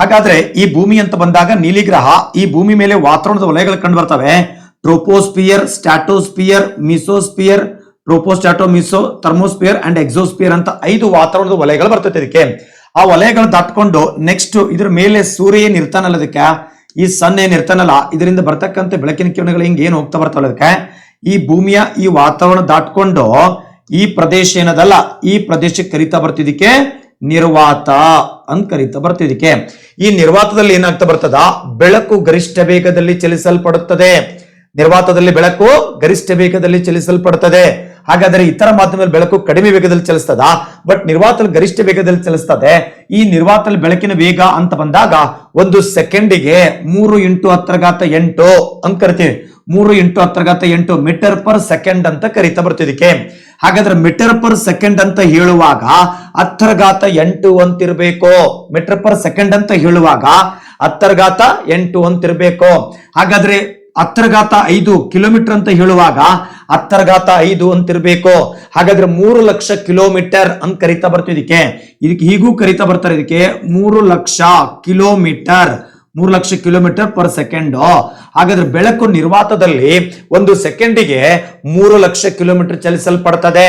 ಹಾಗಾದ್ರೆ ಈ ಭೂಮಿ ಅಂತ ಬಂದಾಗ ನೀಲಿ ಗ್ರಹ ಈ ಭೂಮಿ ಮೇಲೆ ವಾತಾವರಣದ ವಲಯಗಳು ಕಂಡು ಬರ್ತವೆ. Troposphere stratosphere mesosphere tropo strato meso thermosphere and exosphere ಅಂತ ಐದು ವಾತಾವರಣದ ವಲಯಗಳು ಬರ್ತೈತೆ ಇದಕ್ಕೆ. ಆ ವಲಯಗಳು ದಾಟ್ಕೊಂಡು ನೆಕ್ಸ್ಟ್ ಇದ್ರ ಮೇಲೆ ಸೂರ್ಯ ಏನ್ ಇರ್ತಾನಲ್ಲ ಅದಕ್ಕೆ ಈ ಸನ್ ಏನ್ ಇರ್ತಾನಲ್ಲ ಇದರಿಂದ ಬರ್ತಕ್ಕಂಥ ಬೆಳಕಿನ ಕಿರಣಗಳು ಹಿಂಗೆ ಏನು ಹೋಗ್ತಾ ಬರ್ತಾವಲ್ಲ ಅದಕ್ಕೆ ಈ ಭೂಮಿಯ ಈ ವಾತಾವರಣ ದಾಟ್ಕೊಂಡು ಈ ಪ್ರದೇಶ ಏನದಲ್ಲ, ಈ ಪ್ರದೇಶಕ್ಕೆ ಕರಿತಾ ಬರ್ತಿದ್ದಕ್ಕೆ ನಿರ್ವಾತ ಅಂತ ಕರಿತಾ ಬರ್ತಿದಕ್ಕೆ ಈ ನಿರ್ವಾತದಲ್ಲಿ ಏನಾಗ್ತಾ ಬರ್ತದ? ಬೆಳಕು ಗರಿಷ್ಠ ವೇಗದಲ್ಲಿ ಚಲಿಸಲ್ಪಡುತ್ತದೆ. ನಿರ್ವಾತದಲ್ಲಿ ಬೆಳಕು ಗರಿಷ್ಠ ವೇಗದಲ್ಲಿ ಚಲಿಸಲ್ಪಡುತ್ತದೆ. ಹಾಗಾದ್ರೆ ಇತರ ಮಾಧ್ಯಮದಲ್ಲಿ ಬೆಳಕು ಕಡಿಮೆ ವೇಗದಲ್ಲಿ ಚಲಿಸ್ತದ? ಬಟ್ ನಿರ್ವಾತದಲ್ಲಿ ಗರಿಷ್ಠ ವೇಗದಲ್ಲಿ ಚಲಿಸ್ತದೆ. ಈ ನಿರ್ವಾತದಲ್ಲಿ ಬೆಳಕಿನ ವೇಗ ಅಂತ ಬಂದಾಗ ಒಂದು ಸೆಕೆಂಡಿಗೆ ಮೂರು ಇಂಟು ಹತ್ತರಗಾತ ಎಂಟು ಅಂತ ಕರಿತೀವಿ. ಮೂರು ಇಂಟು ಹತ್ತರಗಾತ ಎಂಟು ಮೀಟರ್ ಪರ್ ಸೆಕೆಂಡ್ ಅಂತ ಕರಿತಾ ಬರ್ತಿದಕ್ಕೆ ಹಾಗಾದ್ರೆ ಮೀಟರ್ ಪರ್ ಸೆಕೆಂಡ್ ಅಂತ ಹೇಳುವಾಗ ಹತ್ತರಘಾತ ಎಂಟು ಅಂತಿರ್ಬೇಕು. ಮೀಟರ್ ಪರ್ ಸೆಕೆಂಡ್ ಅಂತ ಹೇಳುವಾಗ ಹತ್ತರಘಾತ ಎಂಟು ಅಂತಿರ್ಬೇಕು. ಹಾಗಾದ್ರೆ ಹತ್ತರಘಾತ ಐದು ಕಿಲೋಮೀಟರ್ ಅಂತ ಹೇಳುವಾಗ ಹತ್ತರಘಾತ ಐದು ಅಂತಿರ್ಬೇಕು. ಹಾಗಾದ್ರೆ ಮೂರು ಲಕ್ಷ ಕಿಲೋಮೀಟರ್ ಅಂತ ಕರಿತಾ ಬರ್ತಿದಕ್ಕೆ ಇದಕ್ಕೆ ಹೀಗೂ ಕರಿತಾ ಬರ್ತಾರೆ ಇದಕ್ಕೆ ಮೂರು ಲಕ್ಷ ಕಿಲೋಮೀಟರ್ ಮೂರು ಲಕ್ಷ ಕಿಲೋಮೀಟರ್ ಪರ್ ಸೆಕೆಂಡ್. ಹಾಗಾದ್ರೆ ಬೆಳಕು ನಿರ್ವಾತದಲ್ಲಿ ಒಂದು ಸೆಕೆಂಡಿಗೆ ಮೂರು ಲಕ್ಷ ಕಿಲೋಮೀಟರ್ ಚಲಿಸಲ್ಪಡ್ತದೆ.